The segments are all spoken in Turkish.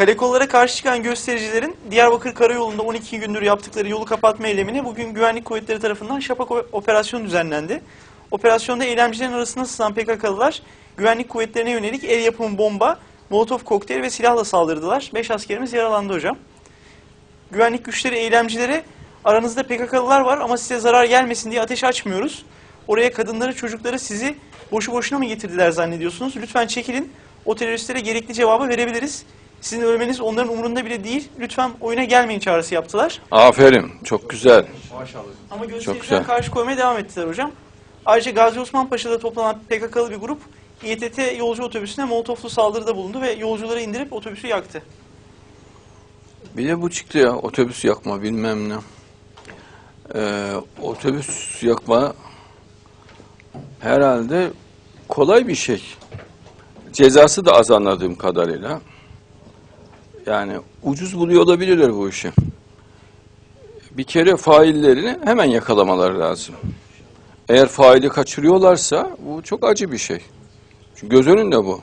Kalekollara karşı çıkan göstericilerin Diyarbakır Karayolu'nda 12 gündür yaptıkları yolu kapatma eylemine bugün güvenlik kuvvetleri tarafından şapak operasyonu düzenlendi. Operasyonda eylemcilerin arasında sızan PKK'lılar güvenlik kuvvetlerine yönelik el yapımı bomba, molotof kokteyl ve silahla saldırdılar. 5 askerimiz yaralandı hocam. Güvenlik güçleri eylemcilere aranızda PKK'lılar var ama size zarar gelmesin diye ateş açmıyoruz. Oraya kadınları çocukları sizi boşu boşuna mı getirdiler zannediyorsunuz? Lütfen çekilin. O teröristlere gerekli cevabı verebiliriz. Sizin ölmeniz onların umurunda bile değil. Lütfen oyuna gelmeyin çağrısı yaptılar. Aferin. Çok güzel. Ama güzel. göstericiler karşı koymaya devam ettiler hocam. Ayrıca Gazi Osman Paşa'da toplanan PKK'lı bir grup İETT yolcu otobüsüne molotoflu saldırıda bulundu ve yolcuları indirip otobüsü yaktı. Bir de bu çıktı ya. Otobüs yakma bilmem ne. Ee, otobüs yakma herhalde kolay bir şey. Cezası da az anladığım kadarıyla. Yani ucuz buluyor olabilirler bu işi. Bir kere faillerini hemen yakalamaları lazım. Eğer faili kaçırıyorlarsa bu çok acı bir şey. Çünkü göz önünde bu.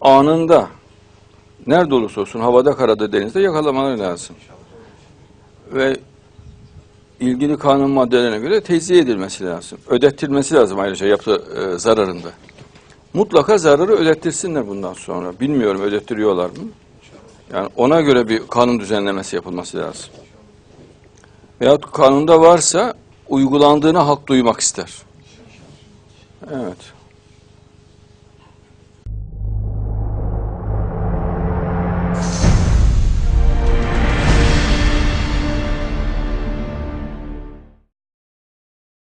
Anında nerede olursa olsun havada, karada, denizde yakalamaları lazım. Ve ilgili kanun maddelerine göre tezliye edilmesi lazım. Ödettirmesi lazım ayrıca yaptığı e, zararında. Mutlaka zararı ödettirsinler bundan sonra. Bilmiyorum ödettiriyorlar mı? Yani ona göre bir kanun düzenlemesi yapılması lazım. Veyahut kanunda varsa uygulandığını halk duymak ister. Evet.